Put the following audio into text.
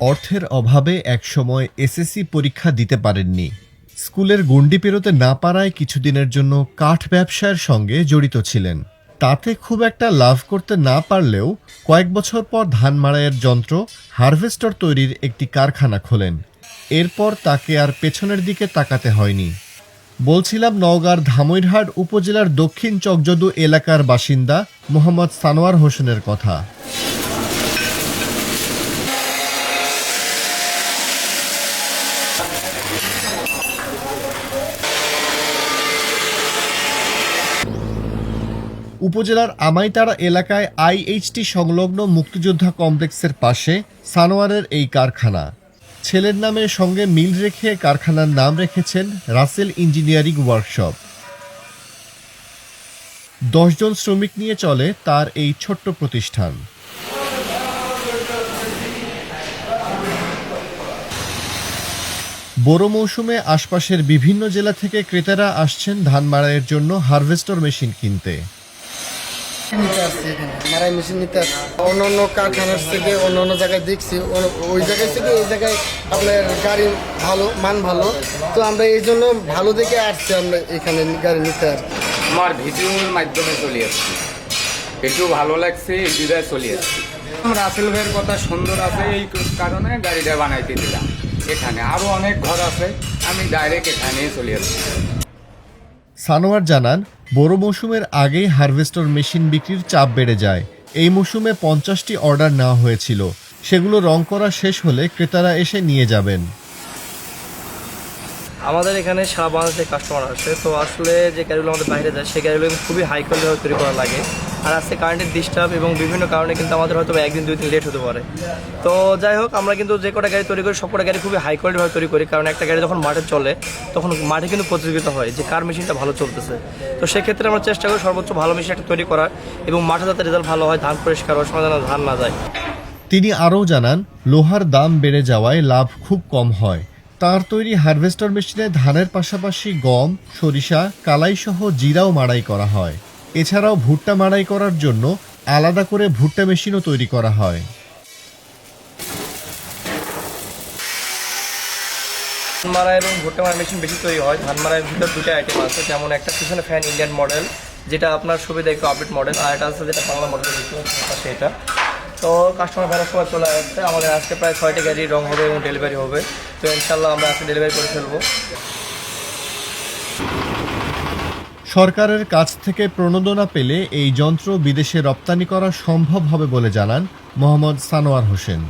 অর্থের অভাবে একসময় এসএসসি পরীক্ষা দিতে পারেননি। স্কুলের গণ্ডি পেরোতে না পারায় কিছুদিনের জন্য কাঠ ব্যবসায়ের সঙ্গে জড়িত ছিলেন। তাতে খুব একটা লাভ করতে না পারলেও কয়েক বছর পর ধান মাড়াইয়ের যন্ত্র হারভেস্টর তৈরির একটি কারখানা খোলেন। এরপর তাকে আর পেছনের দিকে তাকাতে হয়নি। বলছিলাম নওগাঁর ধামইরহাট উপজেলার দক্ষিণ চকজদু এলাকার বাসিন্দা মোহাম্মদ সানোয়ার হোসেনের কথা। উপজেলার আমাইতাড়া এলাকায় আইএইচটি সংলগ্ন মুক্তিযোদ্ধা কমপ্লেক্সের পাশে সানোয়ারের এই কারখানা। ছেলের নামের সঙ্গে মিল রেখে কারখানার নাম রেখেছেন রাসেল ইঞ্জিনিয়ারিং ওয়ার্কশপ। দশজন শ্রমিক নিয়ে চলে তার এই ছোট্ট প্রতিষ্ঠান। বড় মৌসুমে আশপাশের বিভিন্ন জেলা থেকে ক্রেতারা আসছেন ধান মাড়াইয়ের জন্য হারভেস্টর মেশিন কিনতে। নিতে আসছি এখানে। মারাই মেশিন নিতে আসছি অন্য অন্য কারখানার থেকে অন্য অন্য জায়গায় দেখছি ওই জায়গায় থেকে এই জায়গায় আপনার গাড়ি ভালো মান ভালো। তো আমরা এই জন্য ভালো দেখে আসছি আমরা এখানে গাড়ি নিতে আসছি আমার ভিডিওর মাধ্যমে চলে আসছি। ভিডিও ভালো লাগছে এই বিদায় চলে আসছি। রাসেল ভাইয়ের কথা সুন্দর আছে এই কারণে গাড়িটা বানাইতে দিলাম। এখানে আরও অনেক ঘর আছে আমি ডাইরেক্ট এখানেই চলে আসছি। সানোয়ার জানান, বড় মৌসুমের আগেই হারভেস্টর মেশিন বিক্রির চাপ বেড়ে যায়। এই মৌসুমে পঞ্চাশটি অর্ডার নেওয়া হয়েছিল। সেগুলো রং করা শেষ হলে ক্রেতারা এসে নিয়ে যাবেন। আমাদের এখানে সারা বাংলাদেশের কাস্টমার আসে। তো আসলে যে গাড়িগুলো আমাদের বাইরে যায়, সেই গাড়িগুলো খুবই হাই কোয়ালিটি তৈরি করা লাগে। আর আজকে কারেন্টের ডিস্টার্ব এবং বিভিন্ন কারণে কিন্তু আমাদের হয়তো একদিন, দুই দিন লেট হতে পারে। তো যাই হোক, আমরা কিন্তু যে কটা গাড়ি তৈরি করি, সব কটা গাড়ি খুবই হাই কোয়ালিটিভাবে তৈরি করি। কারণ একটা গাড়ি যখন মাঠে চলে, তখন মাঠে কিন্তু প্রতিযোগিতা হয় যে কার মেশিনটা ভালো চলতেছে। তো সেক্ষেত্রে আমরা চেষ্টা করি সর্বোচ্চ ভালো মেশিন একটা তৈরি করার এবং মাঠে যাতে রেজাল্ট ভালো হয়, ধান পরিষ্কার হয় সময় যেন ধান না যায়। তিনি আরও জানান, লোহার দাম বেড়ে যাওয়ায় লাভ খুব কম হয়। তার তৈরি হারভেস্টর মেশিনে ধানের পাশাপাশি গম, সরিষা কালাই সহ জিরাও মাড়াই করা হয়। এছাড়াও ভুট্টা মাড়াই করার জন্য আলাদা করে ভুট্টা মেশিনও তৈরি করা হয়। ধান মারা এবং ভুট্টা মারা মেশিন বেশি তৈরি হয়। ধান মারার ভিতর দুটো আইটেম আছে, যেমন একটা পিছনে ফ্যান ইন্ডিয়ান মডেল যেটা আপনার সুবিধা একটু আপডেট মডেল আর এটা আছে যেটা বাংলা মডেল সেটা তো কাস্টমার ফেরার সময় চলে আসছে। আমাদের আজকে প্রায় ছয়টি গাড়ি রং হবে এবং ডেলিভারি হবে। তো ইনশাল্লাহ আমরা আজকে ডেলিভারি করে ফেলব। সরকারের কাছ থেকে প্রণোদনা পেলে এই যন্ত্র বিদেশে রপ্তানি করা সম্ভব হবে বলে জানান মোহাম্মদ সানোয়ার হোসেন।